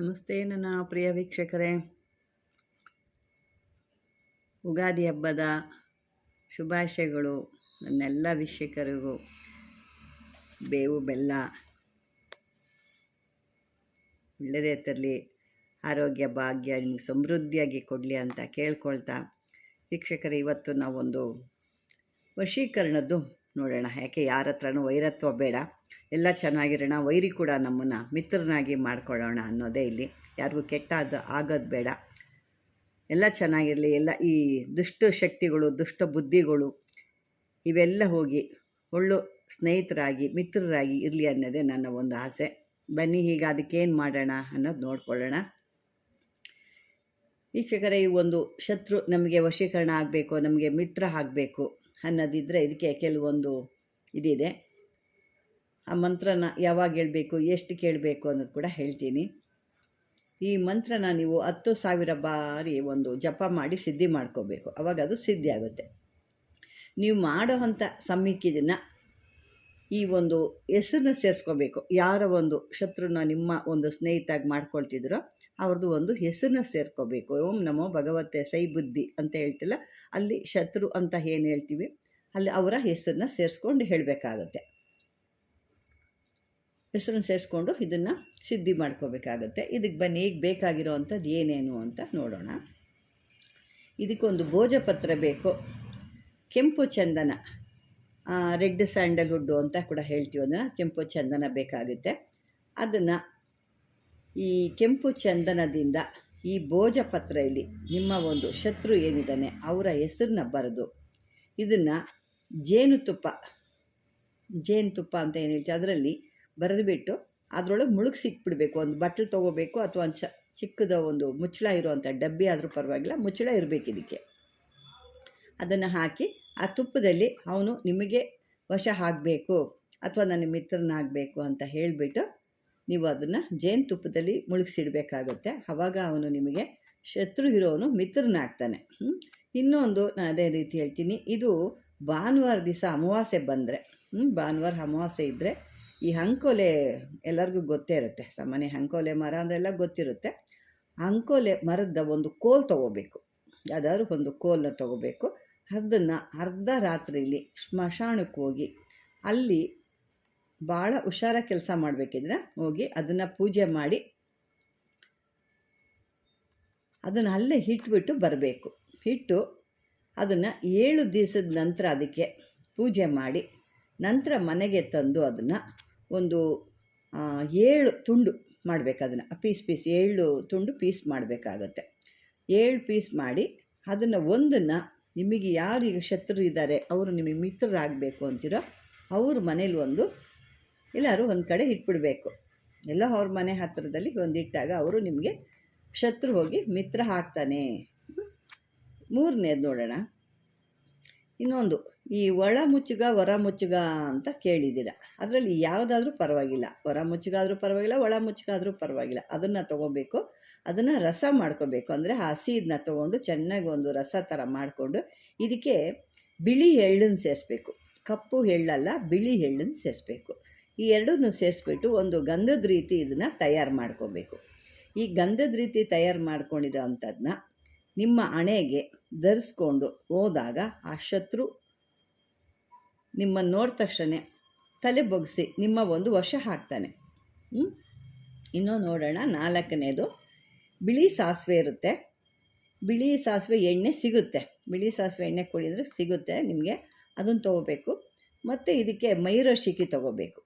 ನಮಸ್ತೆ ನನ್ನ ಪ್ರಿಯ ವೀಕ್ಷಕರೇ. ಉಗಾದಿ ಹಬ್ಬದ ಶುಭಾಶಯಗಳು ನನ್ನೆಲ್ಲ ವೀಕ್ಷಕರಿಗೂ. ಬೇವು, ಬೆಲ್ಲ. ಒಳ್ಳೆಯದೇ ತರಲಿ. ಆರೋಗ್ಯ, ಭಾಗ್ಯ, ನಿಮಗೆ ಸಮೃದ್ಧಿಯಾಗಿ ಕೊಡಲಿ ಅಂತ ಕೇಳ್ಕೊಳ್ತಾ. ವೀಕ್ಷಕರು, ಇವತ್ತು ನಾವೊಂದು ವಶೀಕರಣದ್ದು ನೋಡೋಣ. ಯಾಕೆ ಯಾರ ಹತ್ರನೂ ವೈರತ್ವ ಬೇಡ. ಎಲ್ಲ ಚೆನ್ನಾಗಿರೋಣ, ವೈರಿ ಕೂಡ ನಮ್ಮನ್ನು ಮಿತ್ರನಾಗಿ ಮಾಡ್ಕೊಳ್ಳೋಣ ಅನ್ನೋದೇ ಇಲ್ಲಿ. ಯಾರಿಗೂ ಕೆಟ್ಟ ಆಗೋದು ಬೇಡ. ಎಲ್ಲ ಚೆನ್ನಾಗಿರಲಿ, ಎಲ್ಲ ಈ ದುಷ್ಟ ಶಕ್ತಿಗಳು, ದುಷ್ಟ ಬುದ್ಧಿಗಳು, ಇವೆಲ್ಲ ಹೋಗಿ ಒಳ್ಳು ಸ್ನೇಹಿತರಾಗಿ, ಮಿತ್ರರಾಗಿ ಇರಲಿ ಅನ್ನೋದೇ ನನ್ನ ಒಂದು ಆಸೆ. ಬನ್ನಿ, ಈಗ ಅದಕ್ಕೇನು ಮಾಡೋಣ ಅನ್ನೋದು ನೋಡ್ಕೊಳ್ಳೋಣ. ವೀಕ್ಷಕರೇ, ಈ ಒಂದು ಶತ್ರು ನಮಗೆ ವಶೀಕರಣ ಆಗಬೇಕು, ನಮಗೆ ಮಿತ್ರ ಆಗಬೇಕು ಅನ್ನೋದಿದ್ದರೆ ಇದಕ್ಕೆ ಕೆಲವೊಂದು ಇದಿದೆ. ಆ ಮಂತ್ರನ ಯಾವಾಗ ಹೇಳಬೇಕು, ಎಷ್ಟು ಕೇಳಬೇಕು ಅನ್ನೋದು ಕೂಡ ಹೇಳ್ತೀನಿ. ಈ ಮಂತ್ರನ ನೀವು ಹತ್ತು ಸಾವಿರ ಬಾರಿ ಒಂದು ಜಪ ಮಾಡಿ ಸಿದ್ಧಿ ಮಾಡ್ಕೋಬೇಕು. ಅವಾಗ ಅದು ಸಿದ್ಧಿ ಆಗುತ್ತೆ. ನೀವು ಮಾಡೋ ಅಂಥ ಸಮಯಕ್ಕೆ ಈ ಒಂದು ಹೆಸರನ್ನ ಸೇರಿಸ್ಕೋಬೇಕು. ಯಾರ ಒಂದು ಶತ್ರುನ ನಿಮ್ಮ ಒಂದು ಸ್ನೇಹಿತಾಗಿ ಮಾಡ್ಕೊಳ್ತಿದ್ರೋ ಅವ್ರದ್ದು ಒಂದು ಹೆಸರನ್ನ ಸೇರ್ಕೋಬೇಕು. ಓಂ ನಮೋ ಭಗವತೆ ಸೈ ಬುದ್ಧಿ ಅಂತ ಹೇಳ್ತಿಲ್ಲ. ಅಲ್ಲಿ ಶತ್ರು ಅಂತ ಏನು ಹೇಳ್ತೀವಿ? ಅಲ್ಲಿ ಅವರ ಹೆಸರನ್ನ ಸೇರಿಸ್ಕೊಂಡು ಹೇಳಬೇಕಾಗತ್ತೆ. ಹೆಸರನ್ನ ಸೇರಿಸ್ಕೊಂಡು ಇದನ್ನು ಸಿದ್ಧಿ ಮಾಡ್ಕೋಬೇಕಾಗತ್ತೆ. ಇದಕ್ಕೆ ಬನ್ನಿ, ಈಗ ಬೇಕಾಗಿರೋ ಅಂಥದ್ದು ಏನೇನು ಅಂತ ನೋಡೋಣ. ಇದಕ್ಕೊಂದು ಭೋಜಪತ್ರ ಬೇಕು. ಕೆಂಪು ಚಂದನ ರೆಡ್ ಸ್ಯಾಂಡಲ್ವುಡ್ಡು ಅಂತ ಕೂಡ ಹೇಳ್ತೀವಿ ಅದನ್ನು. ಕೆಂಪು ಚಂದನ ಬೇಕಾಗುತ್ತೆ. ಅದನ್ನು ಈ ಕೆಂಪು ಚಂದನದಿಂದ ಈ ಭೋಜಪತ್ರ ಇಲ್ಲಿ ನಿಮ್ಮ ಒಂದು ಶತ್ರು ಏನಿದ್ದಾನೆ, ಅವರ ಹೆಸರನ್ನ ಬರೆದು ಇದನ್ನು ಜೇನುತುಪ್ಪ ಜೇನುತುಪ್ಪ ಅಂತ ಏನು ಹೇಳ್ತೀವಿ, ಅದರಲ್ಲಿ ಬರೆದುಬಿಟ್ಟು ಅದರೊಳಗೆ ಮುಳುಗಿಸಿಟ್ಬಿಡ್ಬೇಕು. ಒಂದು ಬಟ್ಟಲು ತೊಗೋಬೇಕು ಅಥವಾ ಒಂದು ಚ, ಚಿಕ್ಕದ ಒಂದು ಮುಚ್ಚಳ ಇರುವಂಥ ಡಬ್ಬಿ ಆದರೂ ಪರವಾಗಿಲ್ಲ, ಮುಚ್ಚಳ ಇರಬೇಕು ಇದಕ್ಕೆ. ಅದನ್ನು ಹಾಕಿ ಆ ತುಪ್ಪದಲ್ಲಿ ಅವನು ನಿಮಗೆ ವಶ ಆಗಬೇಕು ಅಥವಾ ನನ್ನ ಮಿತ್ರನಾಗಬೇಕು ಅಂತ ಹೇಳಿಬಿಟ್ಟು ನೀವು ಅದನ್ನು ಜೇನುತುಪ್ಪದಲ್ಲಿ ಮುಳುಗ್ಸಿಡಬೇಕಾಗುತ್ತೆ. ಆವಾಗ ಅವನು ನಿಮಗೆ ಶತ್ರು ಇರೋನು ಮಿತ್ರನಾಗ್ತಾನೆ. ಇನ್ನೊಂದು ನಾನು ಅದೇ ರೀತಿ ಹೇಳ್ತೀನಿ. ಇದು ಭಾನುವಾರ ದಿವಸ ಅಮಾವಾಸ್ಯೆ ಬಂದರೆ ಭಾನುವಾರ ಅಮಾವಾಸ್ಯೆ ಇದ್ದರೆ ಈ ಅಂಕೋಲೆ ಎಲ್ಲರಿಗೂ ಗೊತ್ತೇ ಇರುತ್ತೆ. ಸಾಮಾನ್ಯ ಅಂಕೋಲೆ ಮರ ಅಂದರೆಲ್ಲ ಗೊತ್ತಿರುತ್ತೆ. ಅಂಕೋಲೆ ಮರದ ಒಂದು ಕೋಲ್ ತೊಗೋಬೇಕು. ಯಾವ್ದಾದ್ರು ಒಂದು ಕೋಲನ್ನ ತೊಗೋಬೇಕು. ಅದನ್ನು ಅರ್ಧ ರಾತ್ರಿಯಲ್ಲಿ ಸ್ಮಶಾನಕ್ಕೆ ಹೋಗಿ ಅಲ್ಲಿ ಭಾಳ ಹುಷಾರ ಕೆಲಸ ಮಾಡಬೇಕಿದ್ರೆ ಹೋಗಿ ಅದನ್ನು ಪೂಜೆ ಮಾಡಿ ಅದನ್ನು ಅಲ್ಲೇ ಹಿಟ್ಬಿಟ್ಟು ಬರಬೇಕು. ಹಿಟ್ಟು ಅದನ್ನು ಏಳು ದಿವಸದ ನಂತರ ಅದಕ್ಕೆ ಪೂಜೆ ಮಾಡಿ ನಂತರ ಮನೆಗೆ ತಂದು ಅದನ್ನು ಒಂದು ಏಳು ತುಂಡು ಮಾಡಬೇಕು ಅದನ್ನು. ಪೀಸ್ ಪೀಸ್ ಏಳು ತುಂಡು ಪೀಸ್ ಮಾಡಬೇಕಾಗತ್ತೆ. ಏಳು ಪೀಸ್ ಮಾಡಿ ಅದನ್ನು ಒಂದನ್ನು ನಿಮಗೆ ಯಾರು ಈಗ ಶತ್ರು ಇದ್ದಾರೆ, ಅವರು ನಿಮಗೆ ಮಿತ್ರರಾಗಬೇಕು ಅಂತೀರೋ ಅವ್ರ ಮನೇಲಿ ಒಂದು ಎಲ್ಲರೂ ಒಂದು ಕಡೆ ಇಟ್ಬಿಡಬೇಕು. ಎಲ್ಲ ಅವ್ರ ಮನೆ ಹತ್ತಿರದಲ್ಲಿ ಒಂದು ಇಟ್ಟಾಗ ಅವರು ನಿಮಗೆ ಶತ್ರು ಹೋಗಿ ಮಿತ್ರ ಹಾಕ್ತಾನೆ ಮೂರನೇದು ನೋಡೋಣ. ಇನ್ನೊಂದು, ಈ ಒಳ ಮುಚ್ಚುಗ ಹೊರ ಮುಚ್ಚುಗ ಅಂತ ಕೇಳಿದ್ದೀರ. ಅದರಲ್ಲಿ ಯಾವುದಾದ್ರೂ ಪರವಾಗಿಲ್ಲ. ಹೊರ ಮುಚ್ಚುಗಾದರೂ ಪರವಾಗಿಲ್ಲ, ಒಳ ಮುಚ್ಚುಗಾದರೂ ಪರವಾಗಿಲ್ಲ. ಅದನ್ನು ತೊಗೋಬೇಕು. ಅದನ್ನು ರಸ ಮಾಡ್ಕೋಬೇಕು. ಅಂದರೆ ಹಸಿದನ್ನ ತೊಗೊಂಡು ಚೆನ್ನಾಗಿ ಒಂದು ರಸ ಥರ ಮಾಡಿಕೊಂಡು ಇದಕ್ಕೆ ಬಿಳಿ ಎಳ್ಳನ್ನು ಸೇರಿಸ್ಬೇಕು. ಕಪ್ಪು ಎಳ್ಳಲ್ಲ, ಬಿಳಿ ಎಳ್ಳನ್ನು ಸೇರಿಸ್ಬೇಕು. ಈ ಎರಡನ್ನೂ ಸೇರಿಸ್ಬಿಟ್ಟು ಒಂದು ಗಂಧದ ರೀತಿ ಇದನ್ನು ತಯಾರು ಮಾಡ್ಕೋಬೇಕು. ಈ ಗಂಧದ ರೀತಿ ತಯಾರು ಮಾಡ್ಕೊಂಡಿರೋ ಅಂಥದ್ದನ್ನ ನಿಮ್ಮ ಹಣೆಗೆ ಧರಿಸ್ಕೊಂಡು ಹೋದಾಗ ಆ ಶತ್ರು ನಿಮ್ಮನ್ನು ನೋಡಿದ ತಕ್ಷಣ ತಲೆ ಬೊಗಿಸಿ ನಿಮ್ಮ ಒಂದು ವಶ ಹಾಕ್ತಾನೆ. ಇನ್ನೂ ನೋಡೋಣ ನಾಲ್ಕನೇದು. ಬಿಳಿ ಸಾಸಿವೆ ಇರುತ್ತೆ. ಬಿಳಿ ಸಾಸಿವೆ ಎಣ್ಣೆ ಸಿಗುತ್ತೆ. ಬಿಳಿ ಸಾಸಿವೆ ಎಣ್ಣೆ ಕುಡಿದ್ರೆ ಸಿಗುತ್ತೆ ನಿಮಗೆ. ಅದನ್ನು ತೊಗೋಬೇಕು. ಮತ್ತು ಇದಕ್ಕೆ ಮೈರಶಿಕಿ ತೊಗೋಬೇಕು.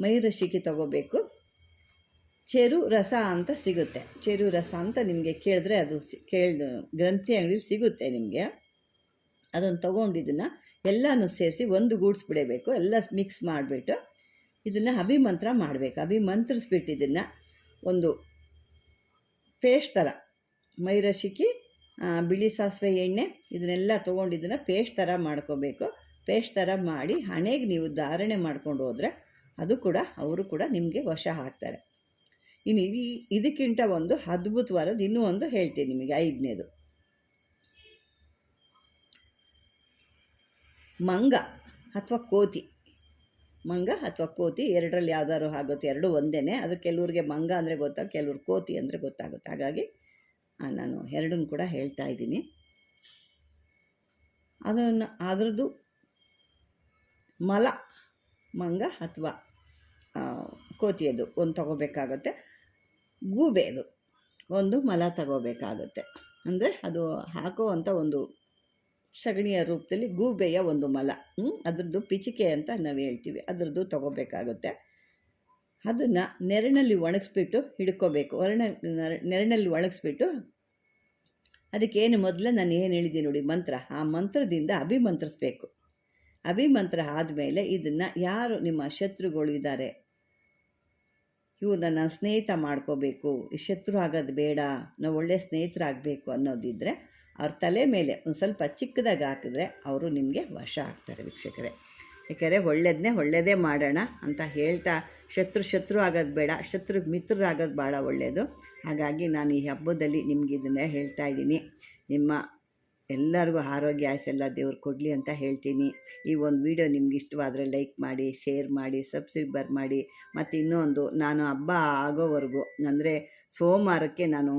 ಮೈರಶಿಕಿ ತೊಗೋಬೇಕು. ಚೆರು ರಸ ಅಂತ ಸಿಗುತ್ತೆ. ಚೆರು ರಸ ಅಂತ ನಿಮಗೆ ಕೇಳಿದ್ರೆ ಅದು ಸಿ, ಕೇಳಿ, ಗ್ರಂಥಿ ಅಂಗಡಿಲಿ ಸಿಗುತ್ತೆ ನಿಮಗೆ. ಅದನ್ನು ತೊಗೊಂಡಿದ್ದನ್ನು ಎಲ್ಲನೂ ಸೇರಿಸಿ ಒಂದು ಗೂಡಿಸ್ಬಿಡಬೇಕು ಎಲ್ಲ ಮಿಕ್ಸ್ ಮಾಡಿಬಿಟ್ಟು ಇದನ್ನು ಅಭಿಮಂತ್ರ ಮಾಡಬೇಕು. ಅಭಿಮಂತ್ರಿಸ್ಬಿಟ್ಟು ಇದನ್ನು ಒಂದು ಪೇಸ್ಟ್ ಥರ ಮೈರಶಿಕಿ ಬಿಳಿ ಸಾಸಿವೆ ಎಣ್ಣೆ ಇದನ್ನೆಲ್ಲ ತೊಗೊಂಡಿದ್ದನ್ನು ಪೇಸ್ಟ್ ಥರ ಮಾಡ್ಕೋಬೇಕು. ಪೇಸ್ಟ್ ಥರ ಮಾಡಿ ಹಣೆಗೆ ನೀವು ಧಾರಣೆ ಮಾಡ್ಕೊಂಡು ಹೋದರೆ ಅದು ಕೂಡ, ಅವರು ಕೂಡ ನಿಮಗೆ ವಶ ಆಗ್ತಾರೆ. ಇನ್ನು ಇದಕ್ಕಿಂತ ಒಂದು ಅದ್ಭುತವಾದದ್ದು ಇನ್ನೂ ಒಂದು ಹೇಳ್ತೀನಿ ನಿಮಗೆ, ಐದನೇದು. ಮಂಗ ಅಥವಾ ಕೋತಿ. ಮಂಗ ಅಥವಾ ಕೋತಿ ಎರಡರಲ್ಲಿ ಯಾವ್ದಾದ್ರು ಆಗುತ್ತೆ, ಎರಡು ಒಂದೇ ಅದು ಕೆಲವ್ರಿಗೆ ಮಂಗ ಅಂದರೆ ಗೊತ್ತಾ, ಕೆಲವ್ರು ಕೋತಿ ಅಂದರೆ ಗೊತ್ತಾಗುತ್ತೆ. ಹಾಗಾಗಿ ನಾನು ಎರಡನ್ನು ಕೂಡ ಹೇಳ್ತಾ ಇದ್ದೀನಿ. ಅದನ್ನು, ಅದರದ್ದು ಮಲ, ಮಂಗ ಅಥವಾ ಕೋತಿಯದು ಒಂದು ತಗೋಬೇಕಾಗತ್ತೆ. ಗೂಬೆದು ಒಂದು ಮಲ ತಗೋಬೇಕಾಗುತ್ತೆ. ಅಂದರೆ ಅದು ಹಾಕುವಂಥ ಒಂದು ಸಗಣಿಯ ರೂಪದಲ್ಲಿ ಗೂಬೆಯ ಒಂದು ಮಲ ಅದ್ರದ್ದು ಪಿಚಿಕೆ ಅಂತ ನಾವು ಹೇಳ್ತೀವಿ, ಅದರದ್ದು ತಗೋಬೇಕಾಗುತ್ತೆ. ಅದನ್ನು ನೆರಳಲ್ಲಿ ಒಣಗಿಸ್ಬಿಟ್ಟು ಹಿಡ್ಕೋಬೇಕು. ಒರಣ ನೆರಳಲ್ಲಿ ಒಣಗಿಸ್ಬಿಟ್ಟು ಅದಕ್ಕೇನು ಮೊದಲು ನಾನು ಏನು ಹೇಳಿದ್ದೀನಿ ನೋಡಿ, ಮಂತ್ರ. ಆ ಮಂತ್ರದಿಂದ ಅಭಿಮಂತ್ರಿಸ್ಬೇಕು. ಅಭಿಮಂತ್ರ ಆದಮೇಲೆ ಇದನ್ನು ಯಾರು ನಿಮ್ಮ ಶತ್ರುಗಳು ಇದ್ದಾರೆ ಇವ್ರನ್ನ ನನ್ನ ಸ್ನೇಹಿತ ಮಾಡ್ಕೋಬೇಕು ಶತ್ರು ಆಗೋದು ಬೇಡ, ನಾವು ಒಳ್ಳೆಯ ಸ್ನೇಹಿತರಾಗಬೇಕು ಅನ್ನೋದಿದ್ದರೆ ಅವ್ರ ತಲೆ ಮೇಲೆ ಒಂದು ಸ್ವಲ್ಪ ಚಿಕ್ಕದಾಗಿ ಹಾಕಿದ್ರೆ ಅವರು ನಿಮಗೆ ವಶ ಆಗ್ತಾರೆ ವೀಕ್ಷಕರೇ. ಏಕೆಂದರೆ ಒಳ್ಳೇದನ್ನೇ ಒಳ್ಳೆಯದೇ ಮಾಡೋಣ ಅಂತ ಹೇಳ್ತಾ ಶತ್ರು ಶತ್ರು ಆಗೋದು ಬೇಡ, ಶತ್ರು ಮಿತ್ರರಾಗೋದು ಭಾಳ ಒಳ್ಳೆಯದು ಹಾಗಾಗಿ ನಾನು ಈ ಹಬ್ಬದಲ್ಲಿ ನಿಮಗೆ ಇದನ್ನೇ ಹೇಳ್ತಾ ಇದ್ದೀನಿ. ನಿಮ್ಮ ಎಲ್ಲರಿಗೂ ಆರೋಗ್ಯ ಆಯಸೆಲ್ಲ ದೇವ್ರು ಕೊಡಲಿ ಅಂತ ಹೇಳ್ತೀನಿ. ಈ ಒಂದು ವಿಡಿಯೋ ನಿಮ್ಗೆ ಇಷ್ಟವಾದರೆ ಲೈಕ್ ಮಾಡಿ, ಶೇರ್ ಮಾಡಿ, ಸಬ್ಸ್ಕ್ರೈಬರ್ ಮಾಡಿ, ಮತ್ತು ಇನ್ನೊಂದು ನಾನು ಹಬ್ಬ ಆಗೋವರೆಗೂ, ಅಂದರೆ ಸೋಮವಾರಕ್ಕೆ ನಾನು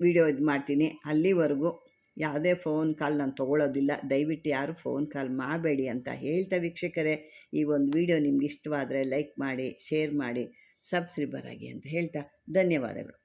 ವಿಡಿಯೋ ಇದು ಮಾಡ್ತೀನಿ. ಅಲ್ಲಿವರೆಗೂ ಯಾವುದೇ ಫೋನ್ ಕಾಲ್ ನಾನು ತೊಗೊಳೋದಿಲ್ಲ. ದಯವಿಟ್ಟು ಯಾರು ಫೋನ್ ಕಾಲ್ ಮಾಡಬೇಡಿ ಅಂತ ಹೇಳ್ತಾ ವೀಕ್ಷಕರೇ, ಈ ಒಂದು ವಿಡಿಯೋ ನಿಮ್ಗೆ ಇಷ್ಟವಾದರೆ ಲೈಕ್ ಮಾಡಿ, ಶೇರ್ ಮಾಡಿ, ಸಬ್ಸ್ಕ್ರೈಬರ್ ಆಗಿ ಅಂತ ಹೇಳ್ತಾ ಧನ್ಯವಾದಗಳು.